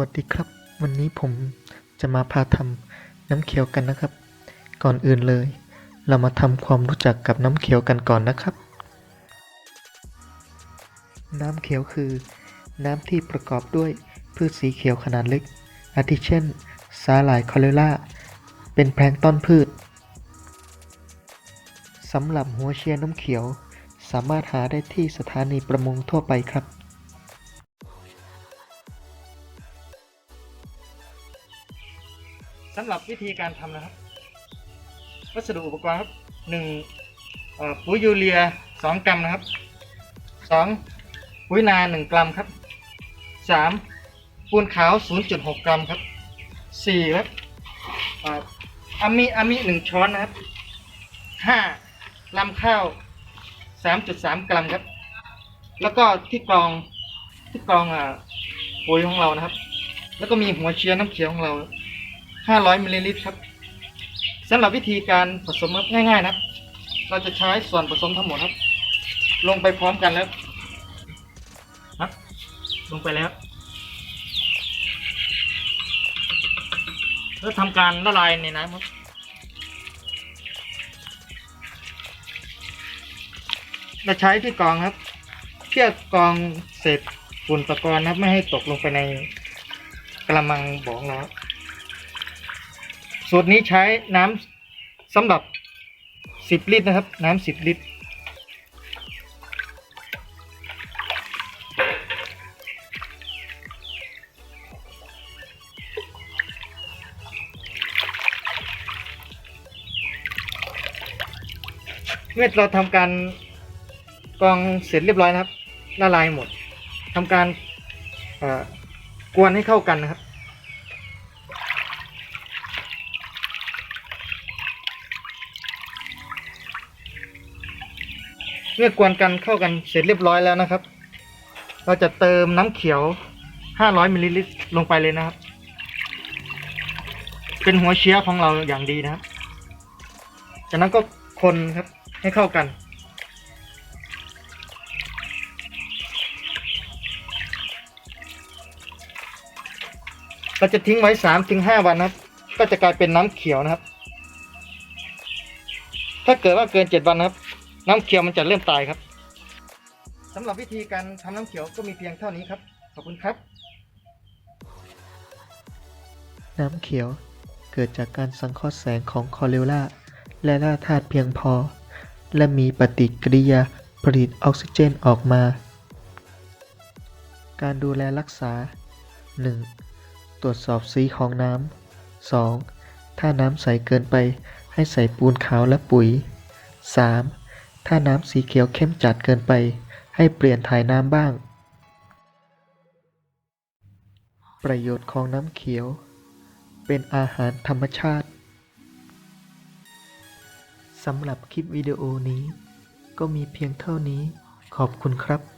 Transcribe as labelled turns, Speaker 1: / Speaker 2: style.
Speaker 1: วัสดีครับ วันนี้ผมจะมาพาทำน้ำเขียวกันนะครับ ก่อนอื่นเลย เรามาทำความรู้จักกับน้ำเขียวกันก่อนนะครับ น้ำเขียวคือ น้ำที่ประกอบด้วยพืชสีเขียวขนาดเล็ก อาทิเช่น สาหร่ายคอเลล่า เป็นแพลงต้นพืชสำหรับหัวเชียร์น้ำเขียว สามารถหาได้ที่สถานีประมงทั่วไปครับ
Speaker 2: สำหรับวิธีการทำนะครับ วัสดุอุปกรณ์ครับหนึ่งปุ๋ยยูเรียสองกรัมนะครับสองปุ๋ยนาหนึ่งกรัมครับสามปูนขาว 0.6 กรัมครับสี่ครับอามิอามิหนึ่งช้อนนะครับห้าลำข้าว 3.3 กรัมครับ แล้วก็ที่กรองที่กรองอ่าปุ๋ยของเรานะครับ แล้วก็มีหัวเชื้อน้ำเขียวของเรา 500มิลลิลิตรครับสำหรับวิธีการผสมง่ายๆนะครับ เราจะใช้ส่วนผสมทั้งหมดครับ ลงไปพร้อมกันแล้วครับ ลงไปแล้วแล้วทำการละลายในน้ำครับเราใช้ที่กองครับเพื่อกองเศษฝุ่นตะกอนนะครับ ไม่ให้ตกลงไปในกระมังบ่อของเราครับ สูตรนี้ใช้น้ำสำหรับ10ลิตรนะครับ น้ำ10ลิตร เมื่อเราทำการกรองเสร็จเรียบร้อยนะครับละลายหมดทำการกวนให้เข้ากันนะครับ เมื่อกวนกันเข้ากันเสร็จเรียบร้อยแล้วนะครับ เราจะเติมน้ำเขียว 500มิลลิลิตรลงไปเลยนะครับ เป็นหัวเชื้อของเราอย่างดีนะครับ จากนั้นก็คนครับให้เข้ากัน เราจะทิ้งไว้3ถึง5วันนะครับ ก็จะกลายเป็นน้ำเขียวนะครับ ถ้าเกิดว่าเกิน 7 วันนะครับ น้ำเขียวมันจะเริ่มตายครับสำหรับวิธีการทำน้ำเขียวก็มีเพียงเท่านี้ครับ ขอบคุณครับ
Speaker 1: น้ำเขียวเกิดจากการสังเคราะห์แสงของคอเรลลาและแร่ธาตุเพียงพอ และมีปฏิกิริยาผลิตออกซิเจนออกมา การดูแลรักษา 1. ตรวจสอบสีของน้ำ 2. ถ้าน้ำใสเกินไปให้ใส่ปูนขาวและปุ๋ย 3. ถ้าน้ำสีเขียวเข้มจัดเกินไป ให้เปลี่ยนถ่ายน้ำบ้าง ประโยชน์ของน้ำเขียว เป็นอาหารธรรมชาติสำหรับคลิปวิดีโอนี้ ก็มีเพียงเท่านี้ขอบคุณครับ